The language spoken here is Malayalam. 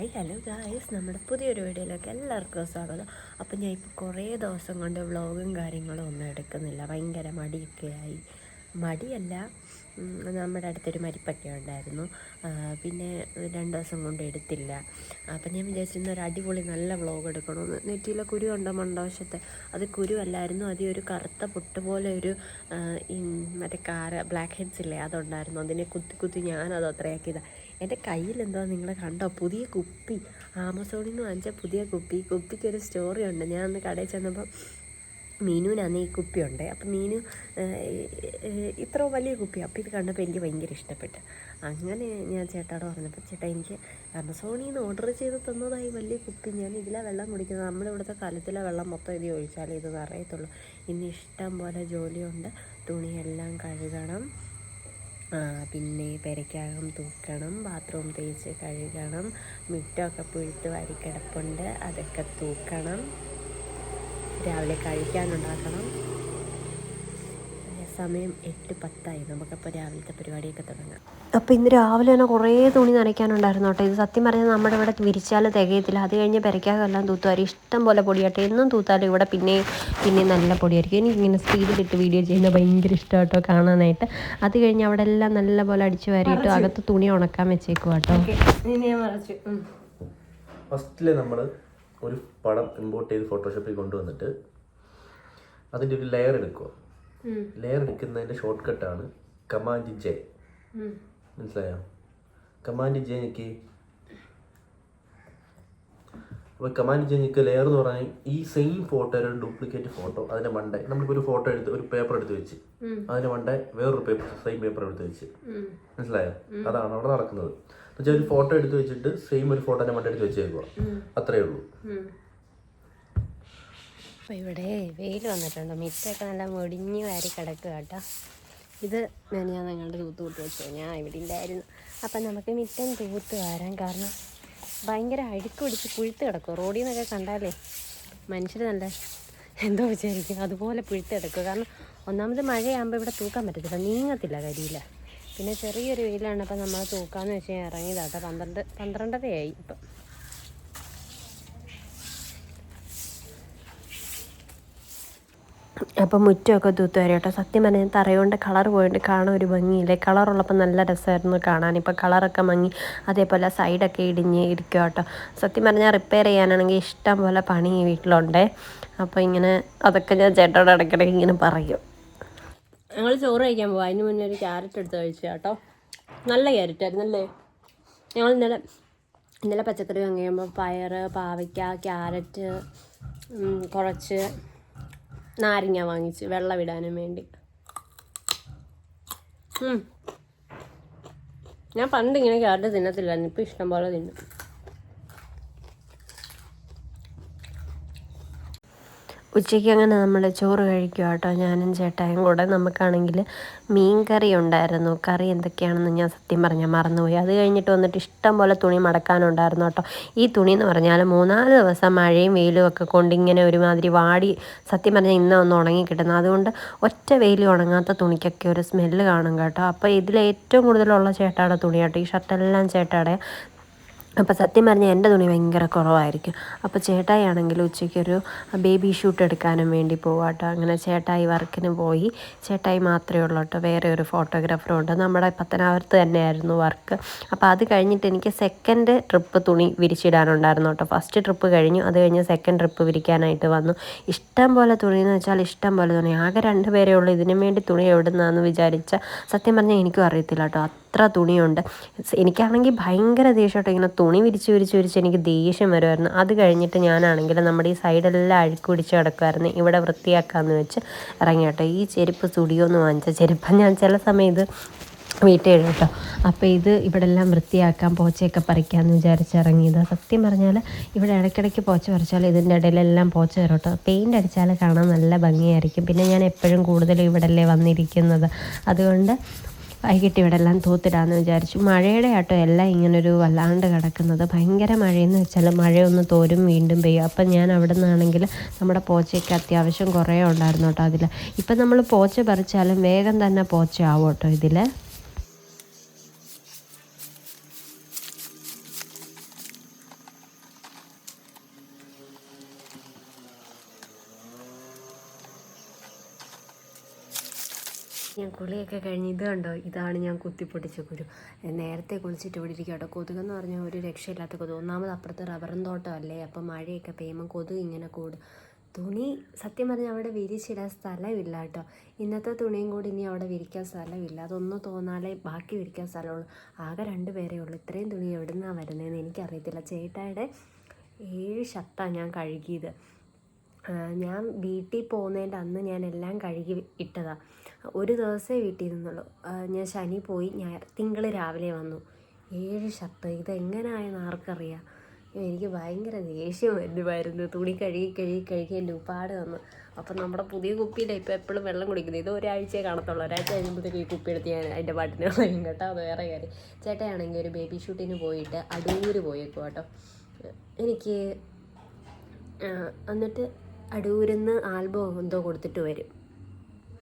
ഹായ് ഹലോ ഗായ്സ് നമ്മുടെ പുതിയൊരു വീഡിയോയിലേക്ക് എല്ലാവർക്കും സ്വാഗതം. അപ്പം ഞാൻ ഇപ്പോൾ കുറേ ദിവസം കൊണ്ട് വ്ളോഗും കാര്യങ്ങളും ഒന്നും എടുക്കുന്നില്ല. ഭയങ്കര മടിയൊക്കെയായി. മടിയല്ല. നമ്മുടെ അടുത്തൊരു മരിപ്പൊക്കെ ഉണ്ടായിരുന്നു. പിന്നെ രണ്ട് ദിവസം കൊണ്ട് എടുത്തില്ല. അപ്പം ഞാൻ വിചാരിച്ചിരുന്ന ഒരു അടിപൊളി നല്ല വ്ളോഗ് എടുക്കണമെന്ന് നെറ്റിയിലെ കുരു ഉണ്ടോ മണ്ടവശത്തെ അത് കുരു അല്ലായിരുന്നു ഒരു കറുത്ത പൊട്ട് പോലെ ഒരു മറ്റേ കാര ബ്ലാക്ക് ഹെഡ്സ് ഇല്ലേ അതുണ്ടായിരുന്നു. അതിനെ കുത്തി കുത്തി ഞാനത് അത്രയാക്കിയതാണ് എന്റെ കയ്യിൽ എന്തോ നിങ്ങൾ കണ്ടോ? പുതിയ കുപ്പി. ആമസോണിൽ നിന്ന് വാങ്ങിച്ച പുതിയ കുപ്പി. കുപ്പിക്കൊരു സ്റ്റോറി ഉണ്ട്. ഞാൻ അന്ന് കടയിൽ ചെന്നപ്പോൾ മീനുവിനാണ് ഈ കുപ്പിയുണ്ട്. അപ്പം മീനു ഇത്ര വലിയ കുപ്പി അപ്പോൾ ഇത് കണ്ടപ്പോൾ എനിക്ക് ഭയങ്കര ഇഷ്ടപ്പെട്ടു. അങ്ങനെ ഞാൻ ചേട്ടാട് പറഞ്ഞപ്പോൾ ചേട്ടാ എനിക്ക് ആമസോണിൽ നിന്ന് ഓർഡർ ചെയ്ത് തന്നതായി വലിയ കുപ്പി. ഞാൻ ഇതിലാണ് വെള്ളം കുടിക്കുന്നത്. നമ്മളിവിടുത്തെ കലത്തിലെ വെള്ളം മൊത്തം ഇത് ഒഴിച്ചാലേ ഇത് നിറയത്തുള്ളൂ ഇന്ന് ഇഷ്ടം പോലെ ജോലിയുണ്ട്. തുണിയെല്ലാം കഴുകണം. പിന്നെ പെരയ്ക്കകം തൂക്കണം. ബാത്റൂം തേച്ച് കഴുകണം. മുറ്റമൊക്കെ പുഴുത്ത് വാരിക്കിടപ്പുണ്ട് അതൊക്കെ തൂക്കണം. രാവിലെ കഴിക്കാനുണ്ടാക്കണം. സമയം എട്ട് പത്തായി. നമുക്കപ്പോൾ രാവിലത്തെ പരിപാടിയൊക്കെ തുടങ്ങാം. അപ്പോൾ ഇന്ന് രാവിലെ തന്നെ കുറേ തുണി നനയ്ക്കാനുണ്ടായിരുന്നു കേട്ടോ. ഇത് സത്യം പറഞ്ഞാൽ നമ്മുടെ ഇവിടെ വിരിച്ചാൽ തികയത്തില്ല. അത് കഴിഞ്ഞ് പെരയ്ക്കാകെല്ലാം തൂത്തുവാരി. ഇഷ്ടം പോലെ പൊടിയാട്ടെ. എന്നും തൂത്താലും ഇവിടെ പിന്നെ പിന്നെ നല്ല പൊടിയായിരിക്കും. എനിക്ക് ഇങ്ങനെ സ്പീഡിലിട്ട് വീഡിയോ ചെയ്യുന്നത് ഭയങ്കര ഇഷ്ടം കേട്ടോ കാണാനായിട്ട്. അത് കഴിഞ്ഞ് അവിടെ എല്ലാം നല്ല പോലെ അടിച്ചു വാരിയിട്ട് അകത്ത് തുണി ഉണക്കാൻ വെച്ചേക്കും കേട്ടോ. ഫസ്റ്റിൽ നമ്മൾ ഒരു പടം ഇമ്പോർട്ട് ചെയ്ത് ഫോട്ടോഷോപ്പിൽ കൊണ്ടുവന്നിട്ട് അതിന്റെ ഒരു ലെയർ എടുക്കുക ലെയർ എടുക്കുന്നതിന്റെ ഷോർട്ട് കട്ടാണ് കമാൻഡ് ജെ. മനസ്സിലായോ? കമാൻഡ് ജെ ഞെക്കി അപ്പോൾ കമാൻഡ് ചെയ്ത് നിങ്ങൾക്ക് ലെയർ എന്ന് പറഞ്ഞാൽ ഈ സെയിം ഫോട്ടോ ഒരു ഡ്യൂപ്ലിക്കേറ്റ് ഫോട്ടോ അതിന്റെ മണ്ടേ. നമ്മളിപ്പോൾ ഒരു ഫോട്ടോ എടുത്ത് ഒരു പേപ്പർ എടുത്ത് വെച്ച്. അതിന്റെ മണ്ടേ വേറൊരു പേപ്പർ സെയിം പേപ്പർ എടുത്ത് വെച്ച്. മനസ്സിലായോ? അതാണ് അവിടെ നടക്കുന്നത്. എന്നുവെച്ചാൽ ഒരു ഫോട്ടോ എടുത്ത് വെച്ചിട്ട് സെയിം ഒരു ഫോട്ടോന്റെ മണ്ടേ എടുത്ത് വെച്ചേക്കുക അത്രയേ ഉള്ളൂ. അപ്പോൾ ഇവിടെ വെയിൽ വന്നിട്ടുണ്ട്. മിറ്റൊക്കെ നല്ല മുടിഞ്ഞ് വാരി കിടക്കുക കേട്ടോ. ഇത് ഞാൻ ഞാൻ നിങ്ങളുടെ തൂത്ത് കൂട്ടി വെച്ചു ഞാൻ ഇവിടെ ഉണ്ടായിരുന്നു അപ്പം നമുക്ക് മിറ്റം തൂത്ത് വരാൻ കാരണം ഭയങ്കര അഴുക്ക് പിടിച്ച് പുഴുത്ത് കിടക്കും. റോഡിൽ നിന്നൊക്കെ കണ്ടാലേ മനുഷ്യർ നല്ല എന്തോ വിചാരിക്കും. അതുപോലെ പുഴുത്ത് കിടക്കും. കാരണം ഒന്നാമത് മഴയാകുമ്പോൾ ഇവിടെ തൂക്കാൻ പറ്റത്തില്ല. നീങ്ങത്തില്ല കരിയില്ല പിന്നെ ചെറിയൊരു വെയിലാണ് അപ്പോൾ നമ്മൾ തൂക്കാമെന്ന് വെച്ച് കഴിഞ്ഞാൽ ഇറങ്ങിയതാട്ടോ പന്ത്രണ്ട് പന്ത്രണ്ടരയായി ഇപ്പം. അപ്പം മുറ്റമൊക്കെ തൂത്ത് വരും കേട്ടോ സത്യം പറഞ്ഞാൽ തറയോണ്ട് കളർ പോയിട്ട് കാണാൻ ഒരു ഭംഗിയില്ലേ. കളറുള്ളപ്പോൾ നല്ല രസമായിരുന്നു കാണാൻ. ഇപ്പോൾ കളറൊക്കെ മങ്ങി അതേപോലെ സൈഡൊക്കെ ഇടിഞ്ഞ് ഇരിക്കും കേട്ടോ സത്യം പറഞ്ഞാൽ റിപ്പയർ ചെയ്യാനാണെങ്കിൽ ഇഷ്ടം പോലെ പണി ഈ വീട്ടിലുണ്ടേ. അപ്പോൾ ഇങ്ങനെ അതൊക്കെ ഞാൻ ചേട്ടോട് ഇടയ്ക്കിടയ്ക്ക് ഇങ്ങനെ പറയും. ഞങ്ങൾ ചോറ് കഴിക്കാൻ പോവാം. അതിന് മുന്നേ ഒരു ക്യാരറ്റ് എടുത്ത് കഴിച്ചു കേട്ടോ നല്ല ക്യാരറ്റ് ആയിരുന്നു അല്ലേ? ഞങ്ങൾ ഇന്നലെ ഇന്നലെ പച്ചക്കറി വാങ്ങിയുമ്പോൾ പയർ പാവയ്ക്ക ക്യാരറ്റ് കുറച്ച് നാരങ്ങ വാങ്ങിച്ച് വെള്ളം ഇടാനും വേണ്ടി. ഞാൻ പണ്ട് ഇങ്ങനെ ക്യാരറ്റ് തിന്നത്തില്ലായിരുന്നു ഇപ്പം ഇഷ്ടം പോലെ തിന്നും ഉച്ചയ്ക്ക് അങ്ങനെ നമ്മൾ ചോറ് കഴിക്കുക കേട്ടോ. ഞാനും ചേട്ടായും കൂടെ നമുക്കാണെങ്കിൽ മീൻ കറി ഉണ്ടായിരുന്നു. കറി എന്തൊക്കെയാണെന്ന് ഞാൻ സത്യം പറഞ്ഞാൽ മറന്നുപോയി. അത് കഴിഞ്ഞിട്ട് വന്നിട്ട് ഇഷ്ടം പോലെ തുണി മടക്കാനുണ്ടായിരുന്നു കേട്ടോ. ഈ തുണി എന്ന് പറഞ്ഞാൽ മൂന്നാൽ ദിവസം മഴയും വെയിലും ഒക്കെ കൊണ്ട് ഇങ്ങനെ ഒരുമാതിരി വാടി സത്യം പറഞ്ഞാൽ ഇന്ന് ഒന്ന് ഉണങ്ങി കിട്ടുന്നത് അതുകൊണ്ട് ഒറ്റ വെയിൽ ഉണങ്ങാത്ത തുണിക്കൊക്കെ ഒരു സ്മെല്ല് കാണും കേട്ടോ. അപ്പോൾ ഇതിൽ ഏറ്റവും കൂടുതലുള്ള ചേട്ടാടെ തുണി കേട്ടോ ഈ ഷർട്ടെല്ലാം ചേട്ടാടെ അപ്പോൾ സത്യം പറഞ്ഞാൽ എന്റെ തുണി ഭയങ്കര കുറവായിരിക്കും. അപ്പോൾ ചേട്ടായി ആണെങ്കിൽ ഉച്ചയ്ക്കൊരു ബേബി ഷൂട്ട് എടുക്കാനും വേണ്ടി പോവാട്ടോ. അങ്ങനെ ചേട്ടായി വർക്കിന് പോയി. ചേട്ടായി മാത്രമേ ഉള്ളൂ കേട്ടോ. വേറെ ഒരു ഫോട്ടോഗ്രാഫറും ഉണ്ട്. നമ്മുടെ പത്തനാപുരത്ത് തന്നെയായിരുന്നു വർക്ക് അപ്പോൾ അത് കഴിഞ്ഞിട്ട് എനിക്ക് സെക്കൻഡ് ട്രിപ്പ് തുണി വിരിച്ചിടാനുണ്ടായിരുന്നു കേട്ടോ. ഫസ്റ്റ് ട്രിപ്പ് കഴിഞ്ഞു. അത് കഴിഞ്ഞ് സെക്കൻഡ് ട്രിപ്പ് വിരിക്കാനായിട്ട് വന്നു. ഇഷ്ടം പോലെ തുണി എന്ന് വെച്ചാൽ ഇഷ്ടം പോലെ തുണി. ആകെ രണ്ട് പേരേ ഉള്ളൂ. ഇതിനു വേണ്ടി തുണി എവിടുന്നാന്ന് വിചാരിച്ച സത്യം പറഞ്ഞാൽ എനിക്കും അറിയത്തില്ല കേട്ടോ. അത്ര തുണിയുണ്ട്. എനിക്കാണെങ്കിൽ ഭയങ്കര ദേഷ്യം കേട്ടോ ഇങ്ങനെ തുണി വിരിച്ച് വിരിച്ച് വിരിച്ച് എനിക്ക് ദേഷ്യം വരുമായിരുന്നു അത് കഴിഞ്ഞിട്ട് ഞാനാണെങ്കിൽ നമ്മുടെ ഈ സൈഡെല്ലാം അഴുക്ക് പിടിച്ച് കിടക്കുമായിരുന്നു ഇവിടെ വൃത്തിയാക്കാമെന്ന് വെച്ച് ഇറങ്ങി കേട്ടോ ഈ ചെരുപ്പ് സ്റ്റുഡിയോ എന്ന് വാങ്ങിച്ച ചെരുപ്പ്. ഞാൻ ചില സമയം ഇത് വീട്ടിൽ കേട്ടോ അപ്പോൾ ഇത് ഇവിടെ എല്ലാം വൃത്തിയാക്കാം പോച്ചയൊക്കെ പറിക്കാമെന്ന് വിചാരിച്ച് ഇറങ്ങിയത്. സത്യം പറഞ്ഞാൽ ഇവിടെ ഇടയ്ക്കിടയ്ക്ക് പോച്ച പറിച്ചാൽ ഇതിന്റെ ഇടയിലെല്ലാം പോച്ച വരും കേട്ടോ പെയിന്റ് അടിച്ചാൽ കാണാൻ നല്ല ഭംഗിയായിരിക്കും. പിന്നെ ഞാൻ എപ്പോഴും കൂടുതലും ഇവിടെ അല്ലേ വന്നിരിക്കുന്നത്. അതുകൊണ്ട് വൈകിട്ട് ഇവിടെ എല്ലാം തൂത്തിടാന്ന് വിചാരിച്ചു. മഴയുടെ ആട്ടോ എല്ലാം ഇങ്ങനൊരു വല്ലാണ്ട് കിടക്കുന്നത്. ഭയങ്കര മഴയെന്ന് വെച്ചാൽ മഴയൊന്ന് തോരും വീണ്ടും പെയ്യും. അപ്പം ഞാൻ അവിടെ നിന്നാണെങ്കിൽ നമ്മുടെ പോച്ചയ്ക്ക് അത്യാവശ്യം കുറേ ഉണ്ടായിരുന്നു കേട്ടോ അതിൽ. ഇപ്പം നമ്മൾ പോച്ച പറിച്ചാലും വേഗം തന്നെ പോച്ച ആവും കേട്ടോ ഇതിൽ. ഞാൻ കുളിയൊക്കെ കഴിഞ്ഞ് ഇത് കണ്ടോ? ഇതാണ് ഞാൻ കുത്തിപ്പൊട്ടിച്ച കുരു. നേരത്തെ കുളിച്ചിട്ട് ഇവിടെ കേട്ടോ. കൊതുകെന്ന് പറഞ്ഞാൽ ഒരു രക്ഷയില്ലാത്ത കൊതുക്. ഒന്നാമത് അപ്പുറത്ത് റബ്ബറും തോട്ടമല്ലേ? അപ്പം മഴയൊക്കെ പെയ്യുമ്പോൾ കൊതുക് ഇങ്ങനെ കൂടും. തുണി സത്യം പറഞ്ഞാൽ അവിടെ വിരിച്ചിടാൻ സ്ഥലമില്ല കേട്ടോ. ഇന്നത്തെ തുണിയും കൂടി ഇനി അവിടെ വിരിക്കാൻ സ്ഥലമില്ല. അതൊന്നും തോന്നാലേ ബാക്കി വിരിക്കാൻ സ്ഥലമുള്ളൂ. ആകെ രണ്ട് പേരേ ഉള്ളൂ. ഇത്രയും തുണി എവിടെ നിന്നാണ് വരുന്നതെന്ന് എനിക്കറിയത്തില്ല. ചേട്ടായുടെ ഏഴ് ഷർട്ടാണ് ഞാൻ കഴുകിയത്. ഞാൻ വീട്ടിൽ പോകുന്നതിന്റെ അന്ന് ഞാൻ എല്ലാം കഴുകി ഇട്ടതാണ് ഒരു ദിവസമേ വീട്ടിൽ നിന്നുള്ളൂ. ഞാൻ ശനി പോയി ഞാൻ തിങ്കൾ രാവിലെ വന്നു. ഏഴ് ഷർട്ട് ഇതെങ്ങനെയായെന്ന് ആർക്കറിയാം. എനിക്ക് ഭയങ്കര ദേഷ്യം വരുമായിരുന്നു. തുണി കഴുകി കഴുകി കഴുകി എന്റെ ഉപ്പാട് വന്നു. അപ്പം നമ്മുടെ പുതിയ കുപ്പിയിലാണ് ഇപ്പോൾ എപ്പോഴും വെള്ളം കുടിക്കുന്നത് ഇത് ഒരാഴ്ചയെ കാണത്തുള്ളൂ. ഒരാഴ്ച കഴിയുമ്പോഴത്തേക്ക് ഈ കുപ്പി എടുത്ത് ഞാൻ അതിന്റെ പാട്ടിന് കളയും കേട്ടോ. അത് വേറെ കാര്യം. ചേട്ടയാണെങ്കിൽ ഒരു ബേബി ഷൂട്ടിന് പോയിട്ട് അടൂര് പോയേക്കും കേട്ടോ. എനിക്ക് എന്നിട്ട് അടൂരിൽ നിന്ന് ആൽബം എന്തോ കൊടുത്തിട്ട് വരും.